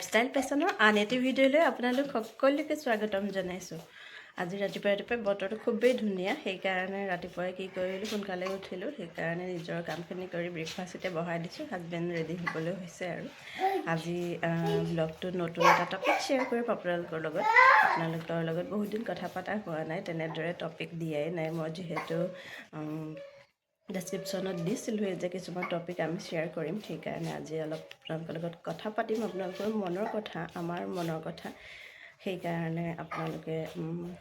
Lifestyle পেচনৰ আন এটি ভিডিঅ'লৈ আপোনালোক সকলোকে স্বাগতম জনাইছোঁ। আজি ৰাতিপুৱা ৰাতিপুৱাই বতৰটো খুবেই ধুনীয়া, সেইকাৰণে ৰাতিপুৱাই কি কৰিলোঁ, সোনকালে উঠিলোঁ, সেইকাৰণে নিজৰ কামখিনি কৰি ব্ৰেকফাষ্ট এতিয়া বহাই দিছোঁ হাজবেণ্ড ৰেডি হ'বলৈ হৈছে আৰু। আজি ব্লগটো নতুন এটা টপিক শ্বেয়াৰ কৰিম আপোনালোকৰ লগত। আপোনালোকৰ লগত বহুত দিন কথা পতা হোৱা নাই, তেনেদৰে টপিক দিয়াই নাই, মই যিহেতু ডেছক্ৰিপশ্যনত দিছিলোঁৱে যে কিছুমান টপিক আমি শ্বেয়াৰ কৰিম সেইকাৰণে আজি অলপ আপোনালোকৰ লগত কথা পাতিম আপোনালোকৰ মনৰ কথা আমাৰ মনৰ কথা। সেইকাৰণে আপোনালোকে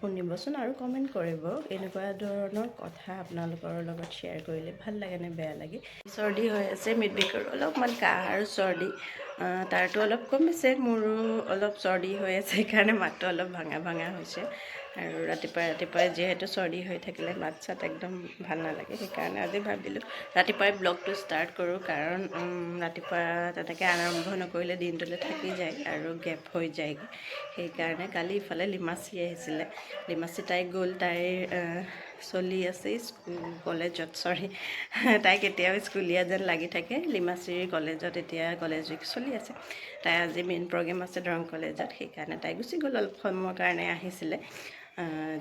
শুনিবচোন আৰু কমেণ্ট কৰিব। এনেকুৱা ধৰণৰ কথা আপোনালোকৰ লগত শ্বেয়াৰ কৰিলে ভাল লাগে নে বেয়া লাগে? চৰ্দি হৈ আছে মৃদবিকৰ অলপমান কাহ আৰু চৰ্দি। তাৰতো অলপ কমিছে মোৰো অলপ চৰ্দি হৈ আছে সেইকাৰণে মাতটো অলপ ভাঙা ভাঙা হৈছে। আৰু ৰাতিপুৱাই ৰাতিপুৱাই যিহেতু চৰ্দি হৈ থাকিলে মাত চাত একদম ভালো নালাগে, সেইকাৰণে আজি ভাবিলোঁ ৰাতিপুৱাই ব্লগটো ষ্টাৰ্ট কৰোঁ। কাৰণ ৰাতিপুৱা তেনেকৈ আৰম্ভ নকৰিলে দিনটোলৈ থাকি যায় আৰু গেপ হৈ যায়গৈ। সেইকাৰণে কালি ইফালে লিমাচি আহিছিলে। লিমাচি তাই গ'ল, তাইৰ চলি আছে স্কুল কলেজত চৰি তাইক এতিয়াও স্কুলীয়া যেন লাগি থাকে। লিমাচিৰ কলেজত এতিয়া কলেজ উইক চলি আছে। তাই আজি মেইন প্ৰগ্ৰেম আছে দৰং কলেজত। সেইকাৰণে তাই গুচি গ'ল। অলপ সময়ৰ কাৰণে আহিছিলে। আহ,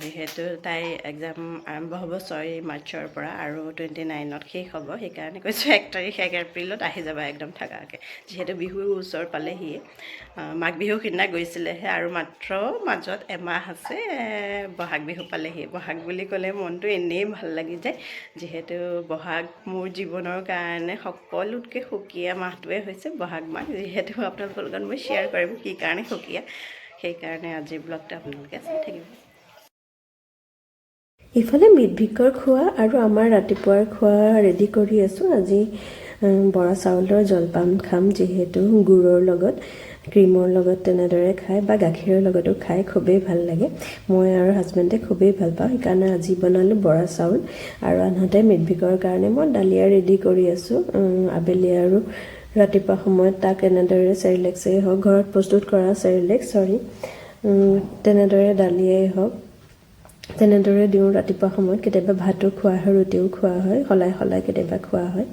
যিহেতু তাই এক্সাম আৰম্ভ হ'ব ছয় মাৰ্চৰ পৰা আৰু টুৱেণ্টি নাইনত শেষ হ'ব সেইকাৰণে কৈছোঁ এক তাৰিখ এক এপ্ৰিলত আহি যাবা একদম থাকাকৈ। যিহেতু বিহুৰ ওচৰ পালেহিয়ে। মাঘ বিহুৰ সিদিনা গৈছিলেহে আৰু মাত্ৰ মাজত এমাহ আছে বহাগ বিহু পালেহি বহাগ বুলি ক'লে মনটো এনেই ভাল লাগি যায় যিহেতু বহাগ মোৰ জীৱনৰ কাৰণে সকলোতকৈ সুকীয়া মাহটোৱে হৈছে বহাগ মাহ। যিহেতু আপোনালোকৰ লগত মই শ্বেয়াৰ কৰিম কি কাৰণে সুকীয়া সেইকাৰণে আজিৰ ব্লগটো আপোনালোকে চাই থাকিব। ইফালে মিডভিকৰ খোৱা আৰু আমাৰ ৰাতিপুৱাৰ খোৱা ৰেডি কৰি আছোঁ। আজি বৰা চাউলৰ জলপান খাম যিহেতু গুড়ৰ লগত ক্ৰীমৰ লগত তেনেদৰে খায় বা গাখীৰৰ লগতো খাই খুবেই ভাল লাগে। মই আৰু হাজবেণ্ডে খুবেই ভাল পাওঁ সেইকাৰণে আজি বনালোঁ বৰা চাউল আৰু আনহাতে মিডভিকৰ কাৰণে মই দালিয়া ৰেডি কৰি আছোঁ। আবেলি আৰু ৰাতিপুৱা সময়ত তাক এনেদৰে চেৰিলেক্সেই হওক ঘৰত প্ৰস্তুত কৰা চেৰিলেক্স চৰি তেনেদৰে দালিয়েই হওক। তেনেদৰে দিওঁ ৰাতিপুৱা সময়ত কেতিয়াবা ভাতো খোৱা হয় ৰুটিও খোৱা হয় সলাই সলাই কেতিয়াবা খোৱা হয়।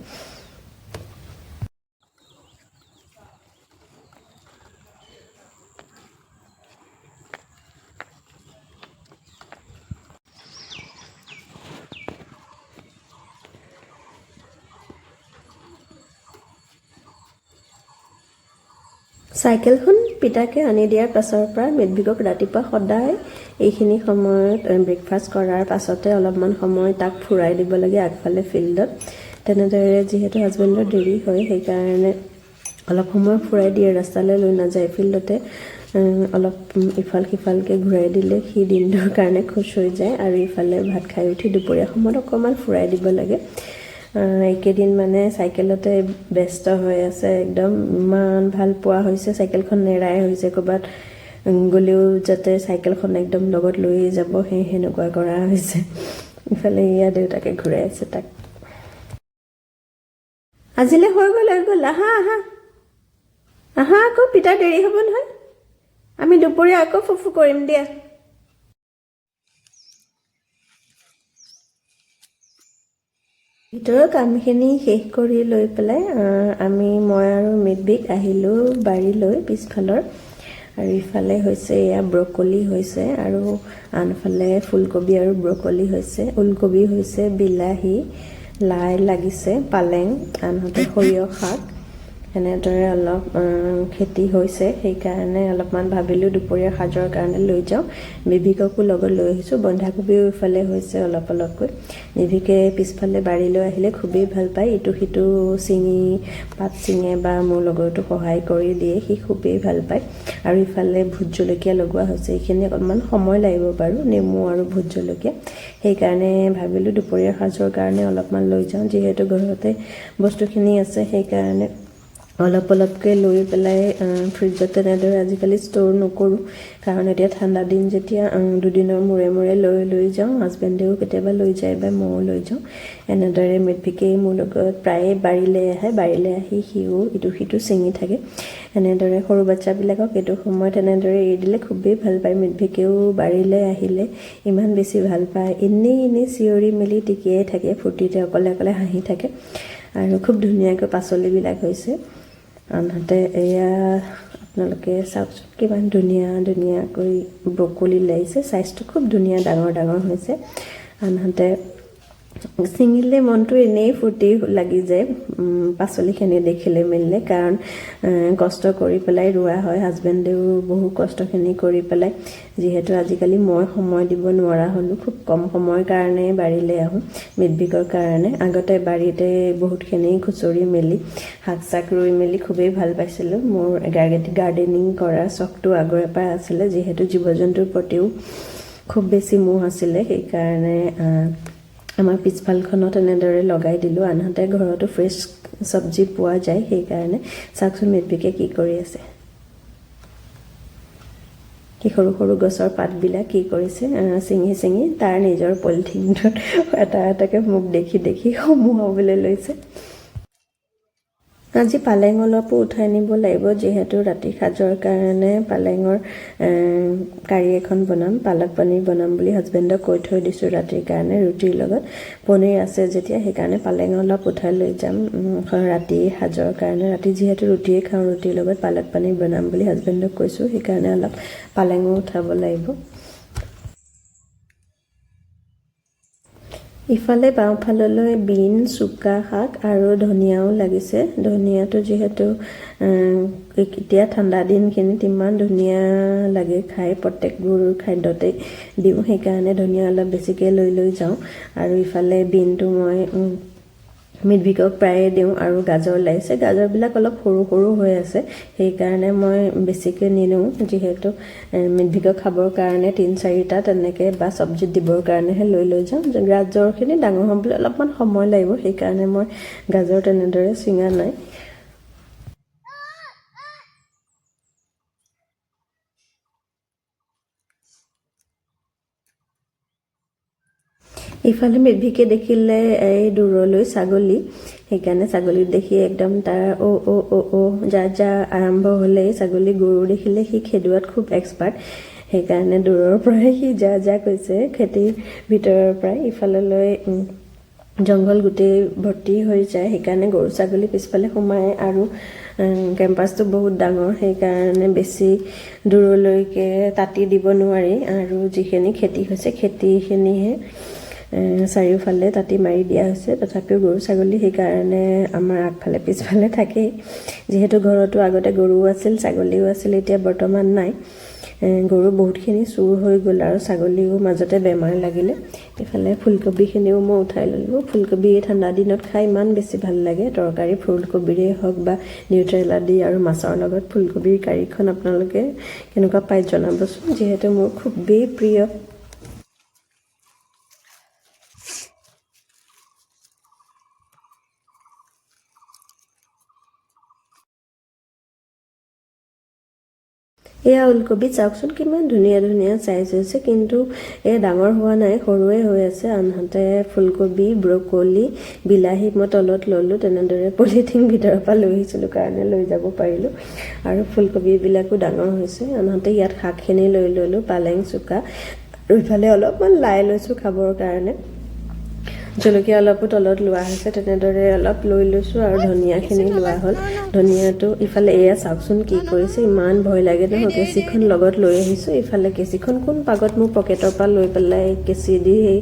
চাইকেলখন পিতাকে আনি দিয়াৰ পাছৰ পৰা মেদভিকক ৰাতিপুৱা সদায় এইখিনি সময়ত ব্ৰেকফাষ্ট কৰাৰ পাছতে অলপমান সময় তাক ফুৰাই দিব লাগে আগফালে ফিল্ডত। তেনেদৰে যিহেতু হাজবেণ্ডৰ দেৰি হয় সেইকাৰণে অলপ সময় ফুৰাই দিয়ে ৰাস্তালৈ লৈ নাযায়। ফিল্ডতে অলপ ইফাল সিফালকৈ ঘূৰাই দিলে সি দিনটোৰ কাৰণে খুচ হৈ যায় আৰু ইফালে ভাত খাই উঠি দুপৰীয়া সময়ত অকণমান ফুৰাই দিব লাগে। এইকেইদিন মানে চাইকেলতে ব্যস্ত হৈ আছে একদম ইমান ভাল পোৱা হৈছে চাইকেলখন নেৰাই হৈছে ক'ৰবাত। গ'লেও যাতে চাইকেলখন একদম লগত লৈ যাব সেই সেনেকুৱা কৰা হৈছে। ইফালে ইয়া দেউতাকে ঘূৰাই আছে তাক। আজিলৈ হৈ গ'ল হৈ গ'ল। আহা আহা। আহা আকৌ পিতা দেৰি হ'ব নহয়। আমি দুপৰীয়া আকৌ ফুফু কৰিম দিয়া। ভিতৰৰ কামখিনি শেষ কৰি লৈ পেলাই আমি মই আৰু মিডবিক আহিলোঁ বাৰীলৈ পিছফালৰ। আৰু ইফালে হৈছে এয়া ব্ৰকলি হৈছে আৰু আনফালে ফুলকবি আৰু ব্ৰকলি হৈছে। ওলকবি হৈছে বিলাহী, লাই লাগিছে, পালেং, আনহাতে সৰিয়হ শাক। এনেদৰে অলপ খেতি হৈছে। সেইকাৰণে অলপমান ভাবিলোঁ দুপৰীয়া সাজৰ কাৰণে লৈ যাওঁ। বিভিককো লগত লৈ আহিছোঁ। বন্ধাকবিও ইফালে হৈছে অলপ অলপকৈ। নিভিকে পিছফালে বাৰীলৈ আহিলে খুবেই ভাল পায়। ইটো সিটো ছিঙি পাত ছিঙে বা মোৰ লগতো সহায় কৰি দিয়ে সি খুবেই ভাল পায়। আৰু ইফালে ভোট জলকীয়া লগোৱা হৈছে। এইখিনি অকণমান সময় লাগিব বাৰু নেমু আৰু ভোট জলকীয়া। সেইকাৰণে ভাবিলোঁ দুপৰীয়া সাজৰ কাৰণে অলপমান লৈ যাওঁ। যিহেতু ঘৰতে বস্তুখিনি আছে সেইকাৰণে অলপ অলপকৈ লৈ পেলাই ফ্ৰিজত তেনেদৰে আজিকালি ষ্ট'ৰ নকৰোঁ। কাৰণ এতিয়া ঠাণ্ডা দিন যেতিয়া দুদিনৰ মূৰে মূৰে লৈ লৈ যাওঁ হাজবেণ্ডেও কেতিয়াবা লৈ যায় বা ময়ো লৈ যাওঁ। এনেদৰে মেটভিকেই মোৰ লগত প্ৰায়ে বাৰীলৈ আহে, বাৰীলৈ আহি সিও ইটো সিটো ছিঙি থাকে। এনেদৰে সৰু বাচ্ছাবিলাকক এইটো সময়ত এনেদৰে এৰি দিলে খুবেই ভালো পায়। মেটভিকেও বাৰীলৈ আহিলে ইমান বেছি ভালো পায়। এনেই এনেই চিঞৰি মেলি টিকিয়াই থাকে, ফূৰ্তিতে অকলে অকলে হাঁহি থাকে। আৰু খুব ধুনীয়াকৈ পাচলিবিলাক হৈছে। আনহাতে এয়া আপোনালোকে চাওকচোন কিমান ধুনীয়া, ধুনীয়াকৈ ব্ৰকলি লাগিছে চাইজটো খুব ধুনীয়া, ডাঙৰ ডাঙৰ হৈছে। আনহাতে ছিঙিলে মনটো এনেই ফূৰ্তি লাগি যায় পাচলিখিনি দেখিলে মেলিলে কাৰণ কষ্ট কৰি পেলাই ৰোৱা হয় হাজবেণ্ডেও বহু কষ্টখিনি কৰি পেলাই যিহেতু আজিকালি মই সময় দিব নোৱাৰা হ'লোঁ খুব কম সময়ৰ কাৰণে বাৰীলৈ আহোঁ মিডবিকৰ কাৰণে। আগতে বাৰীতে বহুতখিনি খুচৰি মেলি শাক চাক ৰুই মেলি খুবেই ভাল পাইছিলোঁ। মোৰ গাৰ্ডেনিং কৰাৰ চখটো আগৰে পৰা আছিলে যিহেতু জীৱ জন্তুৰ প্ৰতিও খুব বেছি মোহ আছিলে সেইকাৰণে আমাৰ পিছফালখনত এনেদৰে লগাই দিলোঁ। আনহাতে ঘৰতো ফ্ৰেছ চব্জি পোৱা যায় সেইকাৰণে চাওকচোন মেডবিকে কি কৰি আছে। কি সৰু সৰু গছৰ পাতবিলাক কি কৰিছে ছিঙি ছিঙি তাৰ নিজৰ পলিথিনটোত এটা এটাকৈ মোক দেখি দেখি সোমোৱাবলৈ লৈছে। আজি পালেং অলপো উঠাই নিব লাগিব যিহেতু ৰাতি সাজৰ কাৰণে পালেঙৰ কাৰী এখন বনাম পালক পনীৰ বনাম বুলি হাজবেণ্ডক কৈ থৈ দিছোঁ ৰাতিৰ কাৰণে ৰুটিৰ লগত। পনীৰ আছে যেতিয়া সেইকাৰণে পালেং অলপ উঠাই লৈ যাম ৰাতি সাজৰ কাৰণে। ৰাতি যিহেতু ৰুটিয়ে খাওঁ ৰুটিৰ লগত পালক পনীৰ বনাম বুলি হাজবেণ্ডক কৈছোঁ সেইকাৰণে অলপ পালেঙো উঠাব লাগিব। ইফালে বাওঁফাললৈ বিন চুকা শাক আৰু ধনিয়াও লাগিছে। ধনিয়াটো যিহেতু এতিয়া ঠাণ্ডা দিনখিনিত ইমান ধুনীয়া লাগে খাই। প্ৰত্যেকবোৰ খাদ্যতেই দিওঁ সেইকাৰণে ধনিয়া অলপ বেছিকৈ লৈ লৈ যাওঁ। আৰু ইফালে বিনটো মই মিডভিকক প্ৰায়ে দিওঁ আৰু গাজৰ লাগিছে গাজৰবিলাক অলপ সৰু সৰু হৈ আছে সেইকাৰণে মই বেছিকৈ নিদিওঁ। যিহেতু মিডভিকক খাবৰ কাৰণে তিনি চাৰিটা তেনেকৈ বা চব্জিত দিবৰ কাৰণেহে লৈ লৈ যাওঁ। গাজৰখিনি ডাঙৰ হ'বলৈ অলপমান সময় লাগিব সেইকাৰণে মই গাজৰ তেনেদৰে ছিঙা নাই। ইফালে মেধিকে দেখিলে এই দূৰলৈ ছাগলী। সেইকাৰণে ছাগলীক দেখি একদম তাৰ অ' অ' অ' অ' যা যা আৰম্ভ হ'লেই ছাগলী গৰু দেখিলে সি খেদোৱাত খুব এক্সপাৰ্ট সেইকাৰণে দূৰৰ পৰাই সি যা যা কৈছে খেতিৰ ভিতৰৰ পৰাই। ইফাললৈ জংঘল গোটেই ভৰ্তি হৈ যায়। সেইকাৰণে গৰু ছাগলী পিছফালে সোমায় আৰু কেম্পাছটো বহুত ডাঙৰ। সেইকাৰণে বেছি দূৰলৈকে তাতি দিব নোৱাৰি। আৰু যিখিনি খেতি হৈছে, খেতিখিনিহে চাৰিওফালে তাতি মাৰি দিয়া হৈছে। তথাপিও গৰু ছাগলী সেইকাৰণে আমাৰ আগফালে পিছফালে থাকেই। যিহেতু ঘৰতো আগতে গৰুও আছিল ছাগলীও আছিল এতিয়া বৰ্তমান নাই। গৰু বহুতখিনি চুৰ হৈ গ'ল আৰু ছাগলীও মাজতে বেমাৰ লাগিলে। ইফালে ফুলকবিখিনিও মই উঠাই ল'লোঁ। ফুলকবি ঠাণ্ডা দিনত খাই ইমান বেছি ভাল লাগে। তৰকাৰী ফুলকবিৰেই হওক বা নিউট্ৰেলা দি আৰু মাছৰ লগত ফুলকবিৰ কাৰীখন আপোনালোকে কেনেকুৱা পাই জনাবচোন। যিহেতু মোৰ খুবেই প্ৰিয় এয়া ওলকবি চাওকচোন কিমান ধুনীয়া ধুনীয়া চাইজ হৈছে, কিন্তু এয়া ডাঙৰ হোৱা নাই, সৰুৱে হৈ আছে। আনহাতে ফুলকবি, ব্ৰকলি, বিলাহী মই তলত ল'লোঁ, তেনেদৰে পলিথিন ভিতৰৰ পৰা লৈ আহিছিলোঁ, কাৰণে লৈ যাব পাৰিলোঁ। আৰু ফুলকবিবিলাকো ডাঙৰ হৈছে। আনহাতে ইয়াত শাকখিনি লৈ ল'লোঁ, পালেং চুকা। আৰু ইফালে অলপমান লাই লৈছোঁ খাবৰ কাৰণে। জলকীয়া অলপো তলত লোৱা হৈছে তেনেদৰে অলপ লৈ লৈছোঁ আৰু ধনিয়াখিনি লোৱা হ'ল। ধনিয়াটো ইফালে এয়া চাওকচোন কি কৰিছে ইমান ভয় লাগে নহয় কেঁচিখন লগত লৈ আহিছোঁ। ইফালে কেঁচিখন কোন পাগত মোৰ পকেটৰ পৰা লৈ পেলাই কেঁচি দি সেই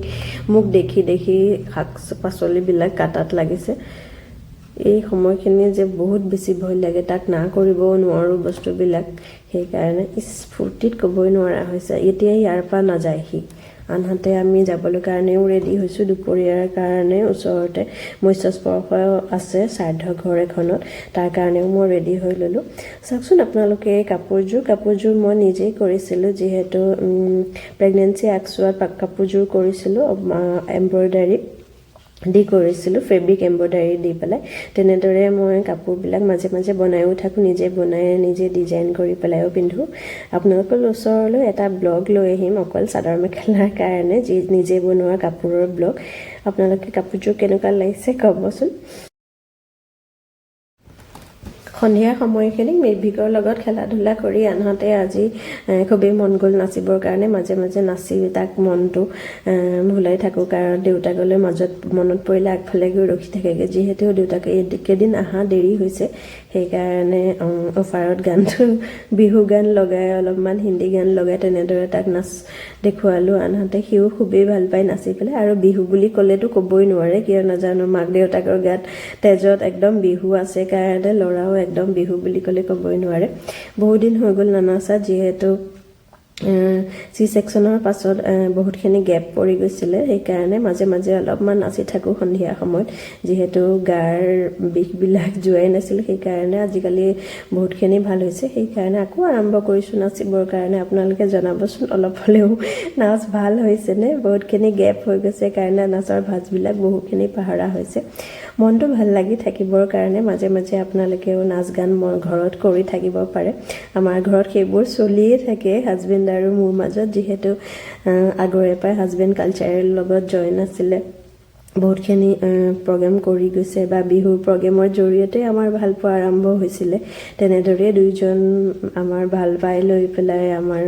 মোক দেখি দেখি শাক পাচলিবিলাক কাটাত লাগিছে। এই সময়খিনি যে বহুত বেছি ভয় লাগে তাক না কৰিবও নোৱাৰোঁ বস্তুবিলাক। সেইকাৰণে ইচ ফূৰ্তিত ক'বই নোৱাৰা হৈছে এতিয়া ইয়াৰ পৰা নাযায় সি আনহাতে আমি যাবলৈ কাৰণেও ৰেডি হৈছোঁ দুপৰীয়াৰ কাৰণে ওচৰতে মৎস্য স্পৰ্শ আছে শ্ৰাদ্ধ ঘৰ এখনত। তাৰ কাৰণেও মই ৰেডি হৈ ল'লোঁ। চাওকচোন আপোনালোকে এই কাপোৰযোৰ কাপোৰযোৰ মই নিজেই কৰিছিলোঁ যিহেতু প্ৰেগনেঞ্চি আগচোৱাত কাপোৰযোৰ কৰিছিলোঁ এম্ব্ৰইডাৰী দি কৰিছিলোঁ ফেব্ৰিক এম্ব্ৰইডাৰী দি পেলাই। তেনেদৰে মই কাপোৰবিলাক মাজে মাজে বনায়ো থাকোঁ নিজে বনাই নিজে ডিজাইন কৰি পেলাইও পিন্ধোঁ। আপোনালোকৰ ওচৰলৈ এটা ব্লগ লৈ আহিম অকল চাদৰ মেখেলাৰ কাৰণে যি নিজে বনোৱা কাপোৰৰ ব্লগ আপোনালোকে কাপোৰযোৰ কেনেকুৱা লাগিছে ক'বচোন? সন্ধিয়া সময়খিনিক মিৰ্ভিকৰ লগত খেলা ধূলা কৰি আনহাতে আজি খুবেই মন গ'ল নাচিবৰ কাৰণে। মাজে মাজে নাচি তাক মনটো ভুলাই থাকোঁ কাৰণ দেউতাকলৈ মাজত মনত পৰিলে আগফালে গৈ ৰখি থাকেগৈ। যিহেতু দেউতাকে কেইদিন অহা দেৰি হৈছে সেইকাৰণে অফাৰত গানটো, বিহু গান লগাই, অলপমান হিন্দী গান লগাই তেনেদৰে তাক নাচ দেখুৱালোঁ। আনহাতে সিও খুবেই ভালো পায় নাচি পেলাই। আৰু বিহু বুলি ক'লেতো ক'বই নোৱাৰে, কিয় নাজানো? মাক দেউতাকৰ গাত তেজত একদম বিহু আছে কাৰণে ল'ৰাও একদম বিহু বুলি ক'লে ক'বই নোৱাৰে। বহুদিন হৈ গ'ল নানাচা যিহেতু চি ছেকশ্যনৰ পাছত বহুতখিনি গেপ পৰি গৈছিলে, সেইকাৰণে মাজে মাজে অলপমান নাচি থাকোঁ সন্ধিয়া সময়ত। যিহেতু গাৰ বিষবিলাক যোৱাই নাছিল, সেইকাৰণে আজিকালি বহুতখিনি ভালো হৈছে। সেইকাৰণে আকৌ আৰম্ভ কৰিছোঁ নাচিবৰ কাৰণে। আপোনালোকে জনাবচোন, অলপ হ'লেও নাচ ভালো হৈছেনে? বহুতখিনি গেপ হৈ গৈছে কাৰণে নাচৰ ভাজবিলাক বহুখিনি পাহৰা হৈছে। মনটো ভালো লাগি থাকিবৰ কাৰণে মাজে মাজে আপোনালোকেও নাচ গান ঘৰত কৰি থাকিব পাৰে। আমাৰ ঘৰত সেইবোৰ চলিয়ে থাকে। হাজবেণ্ড আৰু মোৰ মাজত যিহেতু আগৰে পৰাই হাজবেণ্ড কালচাৰেল লগত জইন আছিলে। বহুতখিনি প্ৰগ্ৰেম কৰি গৈছে বা বিহুৰ প্ৰগ্ৰেমৰ জৰিয়তে আমাৰ ভালপোৱা আৰম্ভ হৈছিলে। তেনেদৰে দুয়োজন আমাৰ ভালো পাই লৈ পেলাই আমাৰ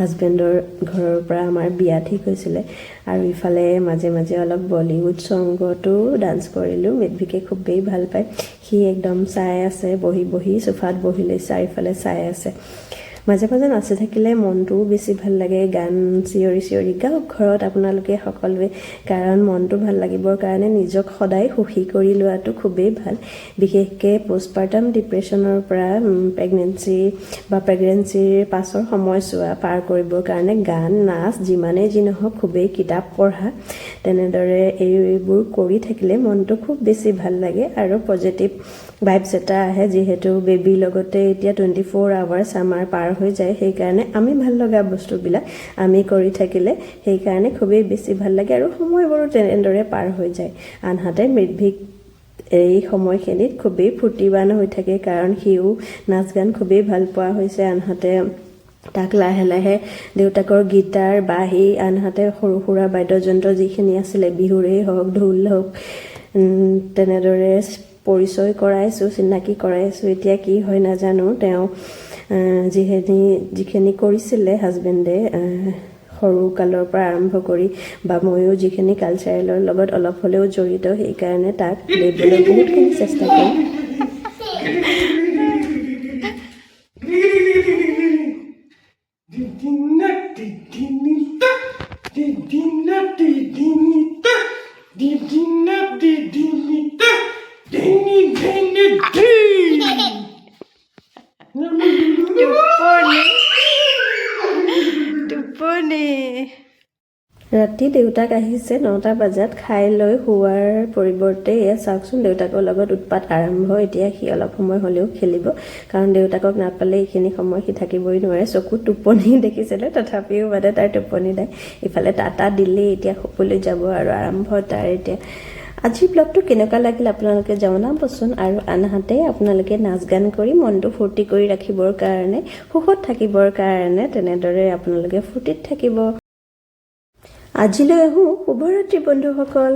হাজবেণ্ডৰ ঘৰৰ পৰা আমাৰ বিয়া ঠিক হৈছিলে। আৰু ইফালে মাজে মাজে অলপ বলিউড ছংগতো ডান্স কৰিলোঁ মেধভিকে খুবেই ভালো পায়। সি একদম চাই আছে, বহি বহি চোফাত বহি লৈ চাৰিওফালে চাই আছে। মাজে মাজে নাচি থাকিলে মনটোও বেছি ভাল লাগে গান চিঞৰি চিঞৰি গাওক ঘৰত আপোনালোকে সকলোৱে কাৰণ মনটো ভাল লাগিবৰ কাৰণে নিজক সদায় সুখী কৰি লোৱাটো খুবেই ভাল। বিশেষকৈ পষ্টপাৰ্টাম ডিপ্ৰেশ্যনৰ পৰা প্ৰেগনেঞ্চি বা প্ৰেগনেঞ্চিৰ পাছৰ সময়ছোৱা পাৰ কৰিবৰ কাৰণে গান নাচ যিমানেই যি নহওক খুবেই কিতাপ পঢ়া তেনেদৰে এইবোৰ কৰি থাকিলে মনটো খুব বেছি ভাল লাগে আৰু পজিটিভ ভাইবছ এটা আহে যিহেতু বেবীৰ লগতে এতিয়া টুৱেণ্টি ফ'ৰ আৱাৰ্ছ আমাৰ পাৰ হৈ যায়, সেইকাৰণে আমি ভালো লগা বস্তুবিলাক আমি কৰি থাকিলে সেইকাৰণে খুবেই বেছি ভালো লাগে আৰু সময়বোৰো তেনেদৰে পাৰ হৈ যায়। আনহাতে মৃদ্ভিক এই সময়খিনিত খুবেই ফূৰ্তিবান হৈ থাকে কাৰণ সিও নাচ গান খুবেই ভালো পোৱা হৈছে। আনহাতে তাক লাহে লাহে দেউতাকৰ গীটাৰ, বাঁহী, আনহাতে সৰু সুৰা বাদ্যযন্ত্ৰ যিখিনি আছিলে, বিহুৰেই হওক, ঢোল হওক তেনেদৰে পৰিচয় কৰাইছোঁ চিনাকি কৰাইছোঁ এতিয়া কি হয় নাজানো। তেওঁ যিখিনি যিখিনি কৰিছিলে হাজবেণ্ডে আহ, সৰু কালৰ পৰা আৰম্ভ কৰি বা ময়ো যিখিনি কালচাৰেলৰ লগত অলপ হ'লেও জড়িত সেইকাৰণে তাক দিবলৈ বহুতখিনি চেষ্টা কৰোঁ দেউতাক আহিছে নটা বজাত খাই লৈ শোৱাৰ পৰিৱৰ্তে এয়া চাওকচোন দেউতাকৰ লগত উৎপাত আৰম্ভ। এতিয়া সি অলপ সময় হ'লেও খেলিব কাৰণ দেউতাকক নাপালে এইখিনি সময় সি থাকিবই নোৱাৰে। চকুত টোপনি দেখিছিলে তথাপিও মানে তাৰ টোপনি নাই। ইফালে টাটা দিলেই এতিয়া শুবলৈ যাব আৰু আৰম্ভ তাৰ এতিয়া। আজিৰ ব্লগটো কেনেকুৱা লাগিল আপোনালোকে জনাবচোন আৰু আনহাতে আপোনালোকে নাচ গান কৰি মনটো ফূৰ্তি কৰি ৰাখিবৰ কাৰণে সুখত থাকিবৰ কাৰণে তেনেদৰে আপোনালোকে ফূৰ্তিত থাকিব। আজিলৈ আহোঁ শুভৰাত্ৰি বন্ধুসকল।